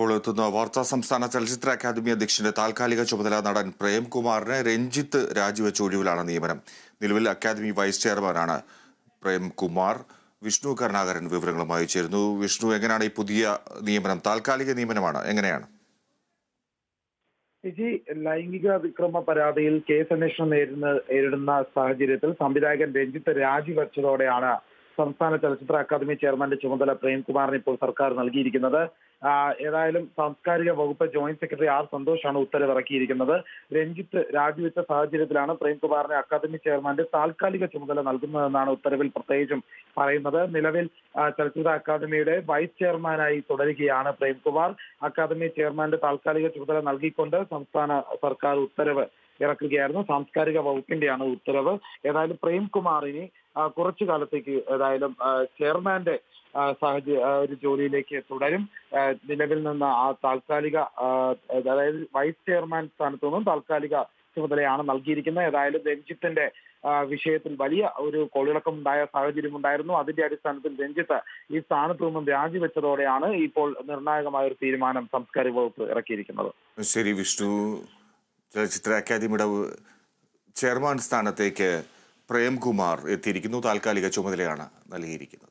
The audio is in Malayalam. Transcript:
ഇപ്പോൾ എത്തുന്ന വാർത്താ സംസ്ഥാന ചലച്ചിത്ര അക്കാദമി അധ്യക്ഷന്റെ താൽക്കാലിക ചുമതല നടൻ പ്രേംകുമാറിനെ രഞ്ജിത്ത് രാജിവെച്ച ഒഴിവിലാണ് നിയമനം. നിലവിൽ അക്കാദമി വൈസ് ചെയർമാനാണ് പ്രേംകുമാർ. വിഷ്ണു കരുണാകരൻ വിവരങ്ങളുമായി ചേരുന്നു. വിഷ്ണു എങ്ങനെയാണ് ഈ പുതിയ നിയമനം? താൽക്കാലിക നിയമനമാണ്. എങ്ങനെയാണ്? ചേച്ചി ലൈംഗിക അതിക്രമ പരാതിയിൽ കേസ് അന്വേഷണം നേരിടുന്ന സാഹചര്യത്തിൽ സംവിധായകൻ രഞ്ജിത്ത് രാജിവെച്ചതോടെയാണ് സംസ്ഥാന ചലച്ചിത്ര അക്കാദമി ചെയർമാന്റെ ചുമതല പ്രേംകുമാറിന് ഇപ്പോൾ സർക്കാർ നൽകിയിരിക്കുന്നത്. ഏതായാലും സാംസ്കാരിക വകുപ്പ് ജോയിന്റ് സെക്രട്ടറി ആർ സന്തോഷാണ് ഉത്തരവിറക്കിയിരിക്കുന്നത്. രഞ്ജിത്ത് രാജിവെച്ച സാഹചര്യത്തിലാണ് പ്രേംകുമാറിനെ അക്കാദമി ചെയർമാന്റെ താൽക്കാലിക ചുമതല നൽകുന്നതെന്നാണ് ഉത്തരവിൽ പ്രത്യേകിച്ചും പറയുന്നത്. നിലവിൽ ചലച്ചിത്ര അക്കാദമിയുടെ വൈസ് ചെയർമാനായി തുടരുകയാണ് പ്രേംകുമാർ. അക്കാദമി ചെയർമാന്റെ താൽക്കാലിക ചുമതല നൽകിക്കൊണ്ട് സംസ്ഥാന സർക്കാർ ഉത്തരവ് ഇറക്കുകയായിരുന്നു. സാംസ്കാരിക വകുപ്പിന്റെയാണ് ഉത്തരവ്. ഏതായാലും പ്രേംകുമാറിന് കുറച്ചു കാലത്തേക്ക് ഏതായാലും ചെയർമാന്റെ സാഹചര്യ ഒരു ജോലിയിലേക്ക് തുടരും. നിലവിൽ നിന്ന് ആ താൽക്കാലിക അതായത് വൈസ് ചെയർമാൻ സ്ഥാനത്തു നിന്നും താൽക്കാലിക ചുമതലയാണ് നൽകിയിരിക്കുന്നത്. ഏതായാലും രഞ്ജിത്തിന്റെ വിഷയത്തിൽ വലിയ ഒരു കൊള്ളിളക്കം ഉണ്ടായ സാഹചര്യം ഉണ്ടായിരുന്നു അതിന്റെ അടിസ്ഥാനത്തിൽ രഞ്ജിത്ത് ഈ സ്ഥാനത്തു നിന്നും രാജിവെച്ചതോടെയാണ് ഇപ്പോൾ നിർണായകമായ ഒരു തീരുമാനം സംസ്കാരിക വകുപ്പ് ഇറക്കിയിരിക്കുന്നത്. ശരി വിഷ്ണു. ചലച്ചിത്ര അക്കാദമിയുടെ ചെയർമാൻ സ്ഥാനത്തേക്ക് പ്രേംകുമാർ എത്തിയിരിക്കുന്നു. താൽക്കാലിക ചുമതലയാണ് നൽകിയിരിക്കുന്നത്.